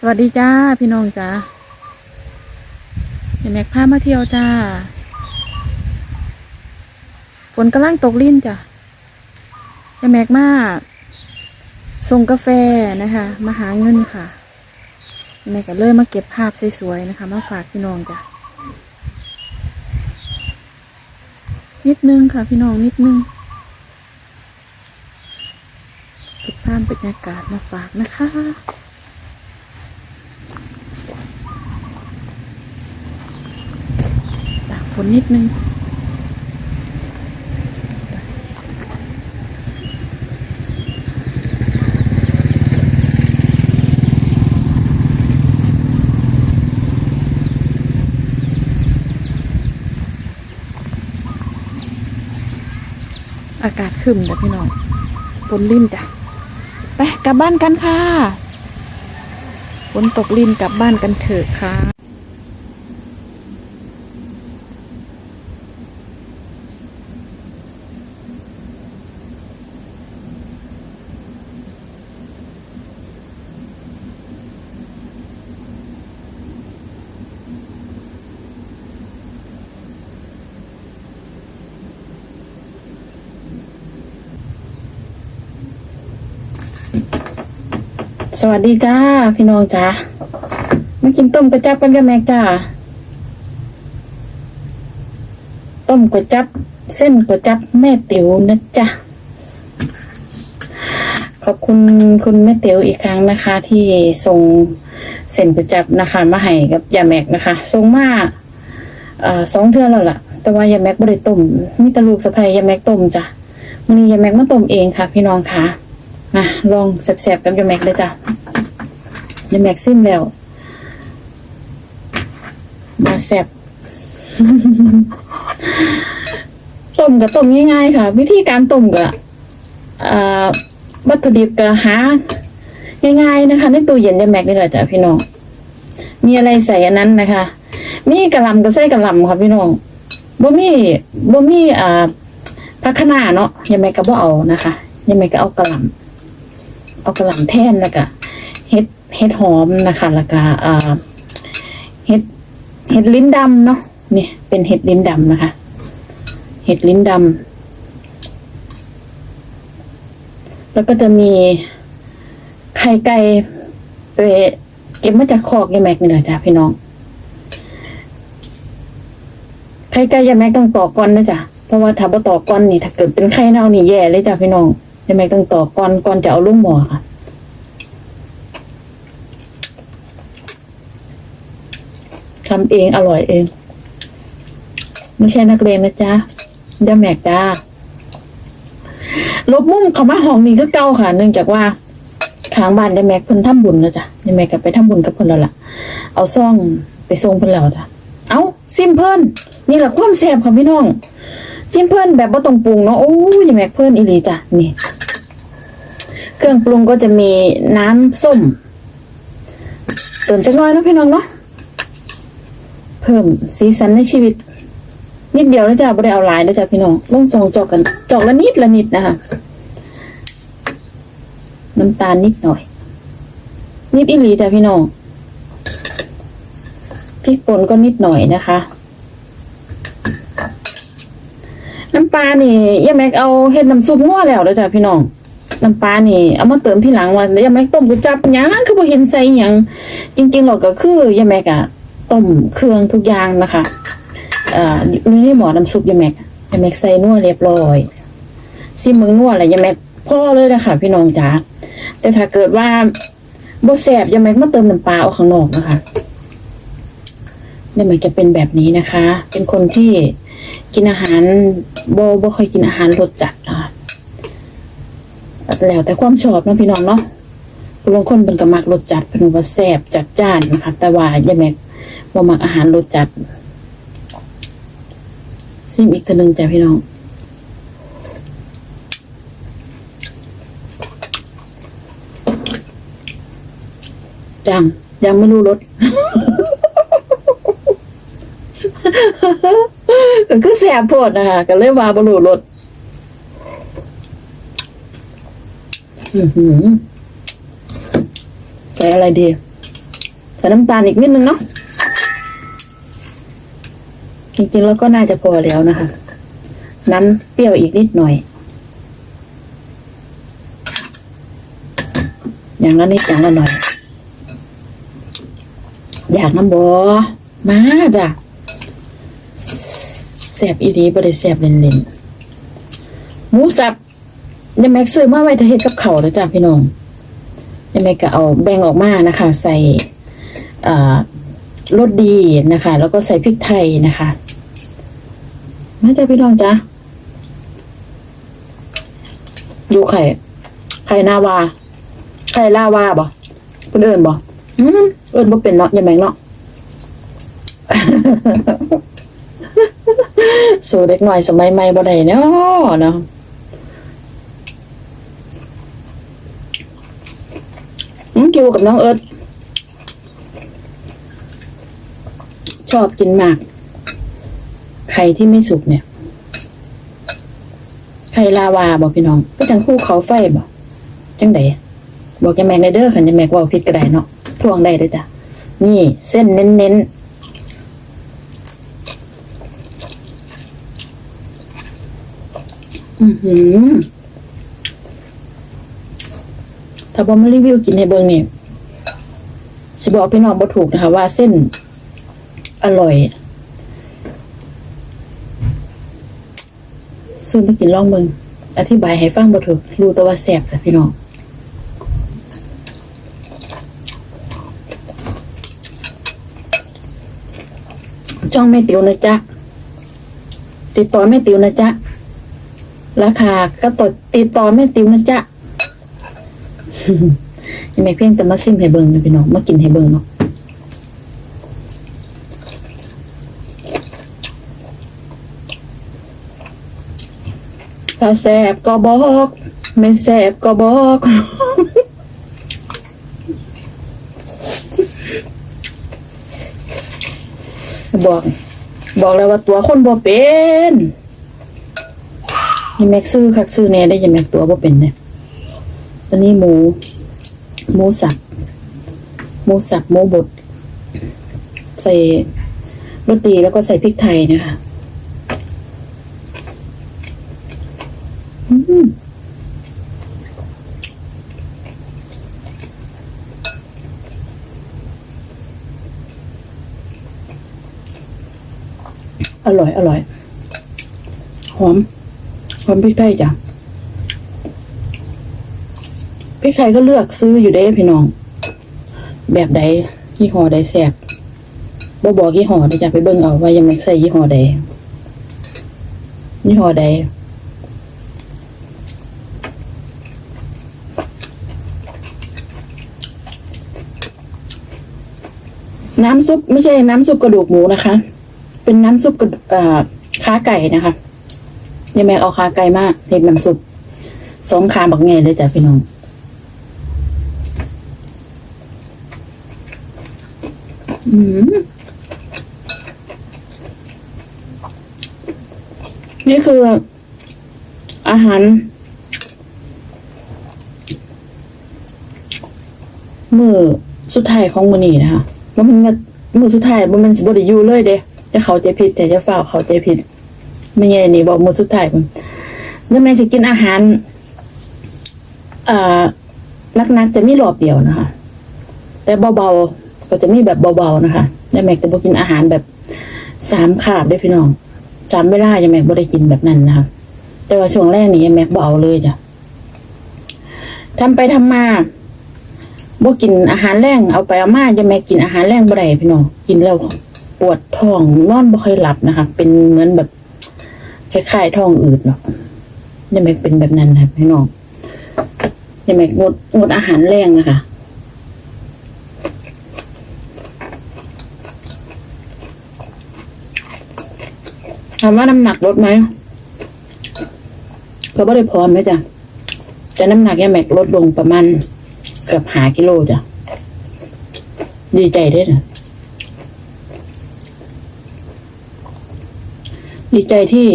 สวัสดีจ้าพี่น้องจ้าเดี๋ยวแม็กพามาเที่ยวจ้า ฝนกำลังตกลิ่นจ้ะเดี๋ยวแม็กมาส่งกาแฟนะคะ มาหาเงินค่ะแม็กก็เลยมาเก็บภาพสวยๆนะคะ มาฝากพี่น้องจ้ะนิดนึงค่ะพี่น้องนิดนึงเก็บภาพบรรยากาศมาฝากนะคะ ตากฝ นนิดนึงอากาศขึ้นจ้ะพี่น้องฝนลิ่นจ้ะ ไปกลับบ้านกันค่ะ ฝนตกลิ่นกลับบ้านกันเถอะค่ะ สวัสดีจ้า พี่น้องจ้ามากินต้มกระจับกันกับแม่จ้า ต้มกระจับ เส้นกระจับแม่ติ๋วนะจ๊ะขอบคุณคุณแม่ติ๋วอีกครั้งนะคะ ที่ส่งเส้นกระจับนะคะ มาให้กับยาแม็กนะคะส่งมาอสองเทื่อแล้วล่ะ แต่ว่ายาแม็กไม่ได้ต้มมีแตลูกสะพายยาแม็กต้มจ้ะวันนี้ยาแม็กมาต้มเองค่ะ พี่น้องค่ะ มาลองแสบๆกับยาแม็กเลยจ้ะยาแม็กซิมแล้ว มาแสบต้มกับต้มง่ายๆค่ะ วิธีการต้มกับวัตถุดิบก็หาง่ายๆนะคะในตู้เย็นยาแม็กนี่แหละจ้ะพี่น้องมีอะไรใส่อันนั้นนะคะ มีกระลำก็ใส่กระลำค่ะพี่น้องบ่มีบ่มีอ่าผักคะน้าเนาะยาแม็กก็บ่เอานะคะยาแม็กก็เอากระลำ เอากระหล่ำแท่นแล้วก็เห็ดเห็ดหอมนะคะแล้วก็เห็ดเห็ดลิ้นดำเนาะนี่เป็นเห็ดลิ้นดำนะคะ เห็ดลิ้นดำแล้วก็จะมีไข่ไก่ไปเก็บมาจากคอกยายแม็กนี่แหละจ้ะพี่น้องไข่ไก่ยายแม็กต้องต่อก่อนนะจ๊ะเพราะว่าถ้าบ่ต่อก่อนนี่ ถ้าเกิดเป็นไข่เน่านี่แย่เลยจ้ะพี่น้อง ยายแม็กต้องต่อก่อนก่อนจะเอาลูกหมอค่ะทำเองอร่อยเอง ไม่ใช่นักเรียนนะจ๊ะยายแม็กจ้าลบมุ่มเขามาห้องนี้ก็เก่าค่ะ เนื่องจากว่าทางบ้านยายแม็กเพิ่นทำบุญนะจ๊ะยายแม็กก็ไปทำบุญกับเพิ่นแล้วล่ะ เอาซ่องไปส่งเพิ่นแล้วจ้ะเอาซิมเพิ่นนี่แหละความแซ่บค่ะพี่น้องซิมเพิ่นแบบบ่ต้องปรุงเนาะโอ้ยยายแม็กเพิ่นอีหลีจ้ะนี่ เครื่องปรุงก็จะมีน้ำส้มเติมจักหน้อยนะพี่น้องเนาะเพิ่มสีสันในชีวิต นิดเดียวนะจ๊ะไม่ได้เอาลายนะจ๊ะพี่น้องลงซองจอกกันจอกละนิดละนิดนะคะน้ำตาลนิดหน่อย นิดอีหลีจ้ะพี่น้องพริกป่นก็นิดหน่อยนะคะ น้ำปลานี่ยาแม็กเอาเฮ็ดน้ำซุปงัวแล้วเด้อจ้ะพี่น้อง น้ำปลานี่เอามาเติมที่หลังว่าย่าแม็กต้มก๋วยจับหยังคือบ่เห็นใส่หยังจริงๆหรอกก็คือย่าแม็กอะต้มเครื่องทุกอย่างนะคะเอ่ออยู่ในหม้อน้ำซุปย่าแม็กย่าแม็กใส่นัวเรียบร้อยซิมเมืองนัวอะไรย่าแม็กพ่อเลยนะคะพี่น้องจ๋าแต่ถ้าเกิดว่าบ่แซ่บย่าแม็กมาเติมน้ำปลาเอาข้างนอกนะคะย่าแม็กจะเป็นแบบนี้นะคะ เป็นคนที่กินอาหารบ่บ่ค่อยกินอาหารรสจัดนะคะ แล้วแต่ความชอบเนาะพี่น้องเนาะบางคนเป็นก็มักรสจัดเป็นว่าแซ่บจัดจ้านนะคะ แต่ว่ายายแม็กว่ามักอาหารรสจัดซิมอีกตัวหนึ่งจ้ะพี่น้องจังยังไม่รู้รสก็คือแสบโพดนะคะก็เลยว่าบรู้รส อือหือใส่อะไรดีใส่น้ำตาลอีกนิดนึงเนาะจริงๆแล้วก็น่าจะพอแล้วนะคะ น้ำเปรี้ยวอีกนิดหน่อย อย่างละนิดอย่างละหน่อย อยากน้ำบอมาจ้ะแสบอีดีบ่ได้แสบเล่นๆหมูสับ ยังแม็กซื้อมาไว้ทะเฮ็ดกับเขาแล้วจ้ะพี่น้องยังแม็กก็เอาแบ่งออกมานะคะ ใส่รสดีนะคะ แล้วก็ใส่พริกไทยนะคะมาจ้ะพี่น้องจ้ะดูไข่ไข่นาวาไข่ลาวาบ่เพิ่นเอินบ่อืมเอิ้นบ่เป็นเนาะยังแม่งเนาะสู่เด็กหน่อยสมัยใหม่บ่ได้เนาะเนาะอืม กิวกับน้องเอิร์ธชอบกินมาก ไข่ที่ไม่สุกเนี่ย ไข่ลาวาบอกพี่น้องก็จังคู่เขาไฟบอกจังไดบอกยาแมกในเด้อขันยาแมกว่าผิดก็ได้เนาะทวงได้เลยจ้ะนี่เส้นเน้นๆอือหือ ถ้าบอมารีวิวกินให้เบิ่งนี่สิบอกพี่น้องบ่ถูกนะคะ ว่าเส้นอร่อยซื้อมากินลองเบิงอธิบายให้ฟังบ่ถูกรู้แต่ว่าแซ่บจ้ะพี่น้องช่องแม่ติวนะจ๊ะ ติดต่อแม่ติวนะจ๊ะ ราคาก็ตดติดต่อแม่ติวนะจ๊ะ ยังไม่เพียงแต่มาซิมให้เบิ่งนะพี่น้องมากินให้เบิ่งเนาะถ้าแสบก็บอกไม่แสบก็บอกบอก บอกแล้วว่าตัวคนบ่เป็นยังแม็กซื้อคักซื้อแน่ได้ยังแม็กตัวบ่เป็นเนี่ย อันนี้หมู หมูสับ หมูสับหมูบด ใส่รสดีแล้วก็ใส่พริกไทยนะคะอืมอร่อย อร่อย หอม หอมพริกไทยจ้ะ พริกไทยก็เลือกซื้ออยู่เด้พี่น้อง แบบใดยี่ห้อใดแซ่บบ่บอกยี่ห้อเดี๋ยวจะไปเบิ่งเอาว่ายังไม่ใส่ยี่ห้อใดยี่ห้อใดน้ำซุปไม่ใช่น้ำซุปกระดูกหมูนะคะ เป็นน้ำซุปกระขาไก่นะคะยังแม่เอาขาไก่มากเห็ดน้ำซุปสองขาบักแง่เลยจ้ะพี่น้อง อืมนี่คือ อาหาร มือสุดท้ายของมือนี้นะคะว่ามันมือสุดท้ายว่ามันสิบไดิยูเลยเด้แต่เขาใจผิดแต่จะฝ่าเขาใจผิดไม่ไงนี่บอกมือสุดท้ายมันยังแม่จะกินอาหารอ่านักๆจะมีรอบเดียวนะคะ แต่เบาๆ ก็จะมีแบบเบาๆนะคะยายแม็กจะบ่กินอาหารแบบสามขาบได้พี่น้องสามเวลายายแม็กบ่ได้กินแบบนั้นนะคะแต่ว่าช่วงแรกนี่ยายแม็กบ่เอาเลยจ้ะทำไปทำมาบ่กินอาหารแรงเอาไปเอามายายแม็กกินอาหารแรงบ่ได้พี่น้องกินแล้วปวดท้องนอนบ่ค่อยหลับนะคะ เป็นเหมือนแบบคล้ายๆท้องอืดเนาะยายแม็กเป็นแบบนั้นนะพี่น้องยายแม็กงดงดอาหารแรงนะคะามว่าน้ำหนักลดไหมก็ไม่ได้พร้อมนะจ๊ะแต่น้ำหนักแย่แม็กลดลงประมาณเกือบหากิโลจ้ะดีใจด้วยนะดีใจที่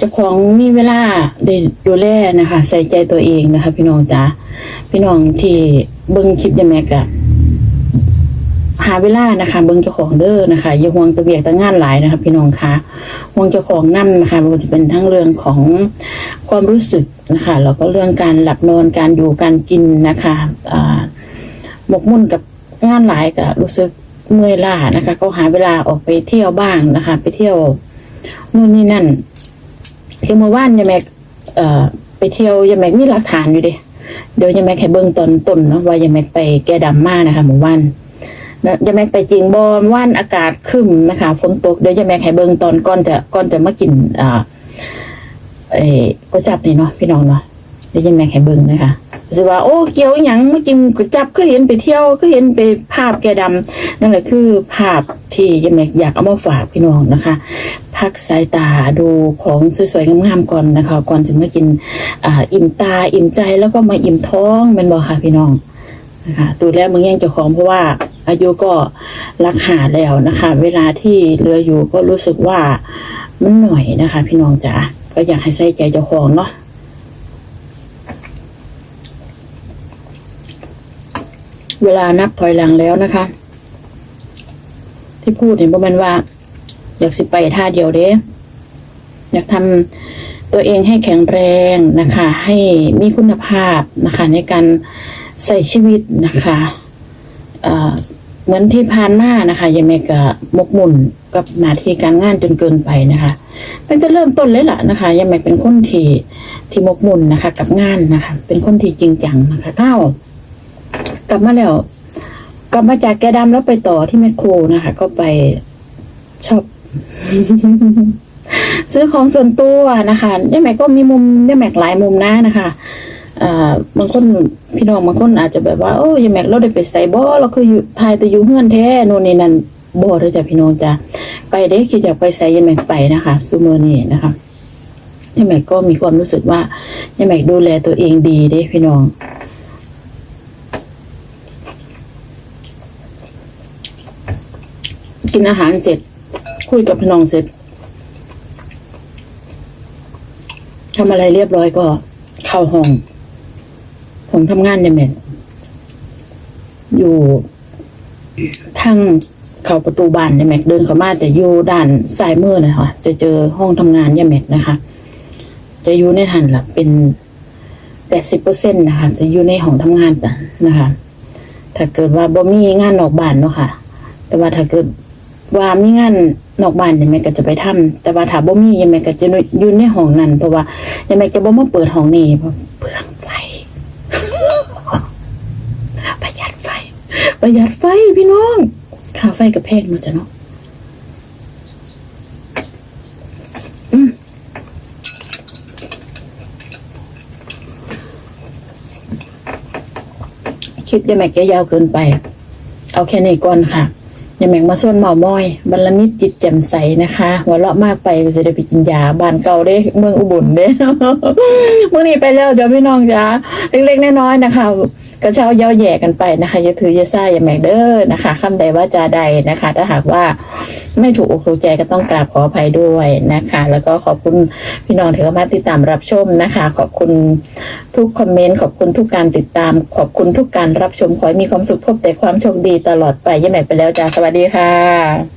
จ้าของมีเวลาได้ดูแลนะคะ ใส่ใจตัวเองนะคะ พี่น้องจ๋าพี่น้องที่เบิ้งคลิปยาแม็กอะ หาเวลานะคะ เบิ่งเจ้าของเด้อนะคะอย่าห่วงตะเบียกตะงานหลายนะคะ พี่น้องคะห่วงเจ้าของนั่นนะคะมันจะเป็นทั้งเรื่องของความรู้สึกนะคะแล้วก็เรื่องการหลับนอนการอยู่การกินนะคะหมกมุ่นกับงานหลายก็รู้สึกเมื่อยล้านะคะ ก็หาเวลาออกไปเที่ยวบ้างนะคะ ไปเที่ยวนู่นนี่นั่นเที่ยวเมื่อวานยายแม็กไปเที่ยวยายแม็กมีหลักฐานอยู่เดิเดี๋ยวยายแม็กให้เบิ่งตอนต้นเนาะว่ายายแม็กไปแกดำมานะคะเมื่อวาน ยายแม็กไปจริงบอมว่านอากาศครึมนะคะฝนตกเดี๋ยวยาแม็กให้เบิงตอนก่อนจะก่อนจะมากินอ่าเอ้ก็จับนี่เนาะพี่น้องเนาะเดี๋ยวยาแม็กให้เบิงนะคะสิว่าโอ้เกี่ยวหยังเมากินก๋วยจับก็เห็นไปเที่ยวก็เห็นไปภาพแกดำนั่นแหละคือภาพที่ยาแม็กอยากเอามาฝากพี่น้องนะคะ พักสายตาดูของสวยๆงามๆก่อนนะคะ ก่อนจะมากินอ่าอิ่มตาอิ่มใจแล้วก็มาอิ่มท้องมันบอกค่ะพี่น้อง นะคะดูแลมึงยังเจ้าของเพราะว่าอายุก็รักหาแล้วนะคะ เวลาที่เหลืออยู่ก็รู้สึกว่ามันหน่อยนะคะ พี่น้องจ๋าก็อยากให้ใส่ใจเจ้าของเนาะเวลานับถอยหลังแล้วนะคะ ที่พูดเห็นประมาณว่า อยากสิไปท่าเดียวเด้อยากทำตัวเองให้แข็งแรงนะคะ ให้มีคุณภาพนะคะ ในการ ใส่ชีวิตนะคะเหมือนที่ผ่านมานะคะยังไม่กะมกมุ่นกับหน้าที่การงานจนเกินไปนะคะมันจะเริ่มต้นเลยล่ะนะคะยังไม่เป็นคนที่ที่มกมุ่นนะคะ กับงานนะคะ เป็นคนที่จริงจังนะคะเอ้ากลับมาแล้ว กลับมาจากแกดำแล้วไปต่อที่แมคโครนะคะ ก็ไปชอบซื้อของส่วนตัวนะคะย่าแม็กก็มีมุมย่าแม็กหลายมุมนะนะคะ อ่าบางคนพี่น้องบางคนอาจจะแบบว่าโอ้ยแม็กเราได้ไปใส่บ่เราคืออยู่ทายแต่อยู่เฮือนแท้โน่นนี่นั่นบ่เลยจ้ะพี่น้องจ้ะไปเด้คิดอยากไปใส่ยแม็กไปนะคะซูเมอร์นี่นะคะยแม็กก็มีความรู้สึกว่ายายแม็กดูแลตัวเองดีเด้พี่น้องกินอาหารเสร็จ คุยกับพี่น้องเสร็จทำอะไรเรียบร้อยก็เข้าห้อง ผมทำงานในแม็กอยู่ทางเข้าประตูบ้านในแม็กเดินเข้ามาจะอยู่ด้านซ้ายมือนะคะจะเจอห้องทำงานยายแม็กนะคะ จะอยู่ในหันละเป็นแปดสิบเปอร์เซ็นต์นะคะ จะอยู่ในห้องทำงานแต่นะคะ ถ้าเกิดว่าบ่มีงานนอกบ้านเนาะค่ะ แต่ว่าถ้าเกิดว่ามีงานนอกบ้านยังไงก็จะไปทำแต่ว่าถ้าบ่มียังไงก็จะอยู่ในห้องนั้นเพราะว่ายังไงจะบ่มาเปิดห้องนี้เพราะเปลืองไฟ ประหยัดไฟ ประหยัดไฟพี่น้องค่าไฟกับแพงมาจ้ะเนาะคลิปยังไงจะยาวเกินไป เอาแค่นี้ก่อนค่ะ ย่าแมงมาส่วนเมามอยบรรลมิตจิตแจ่มใสนะคะหัวเราะมากไปจะได้ไปกินยาบ้านเก่าเด้เมืองอุบลเด้เมื่อนี้ไปแล้วเดี๋ยวพี่น้องจ้าเล็กๆน้อยๆนะคะกระเช้าเย้าแย่กันไปนะคะอย่าถืออย่าซ่าอย่าแมงเด้อนะคะคำใดว่าจาใดนะคะ ถ้าหากว่าไม่ถูกอกถูกใจก็ต้องกราบขออภัยด้วยนะคะ แล้วก็ขอบคุณพี่น้องที่เข้ามาติดตามรับชมนะคะ ขอบคุณทุกคอมเมนต์ขอบคุณทุกการติดตาม ขอบคุณทุกการรับชมขอให้มีความสุขพบแต่ความโชคดีตลอดไปย่าแมงไปแล้วจ้าสวัสดีค่ะ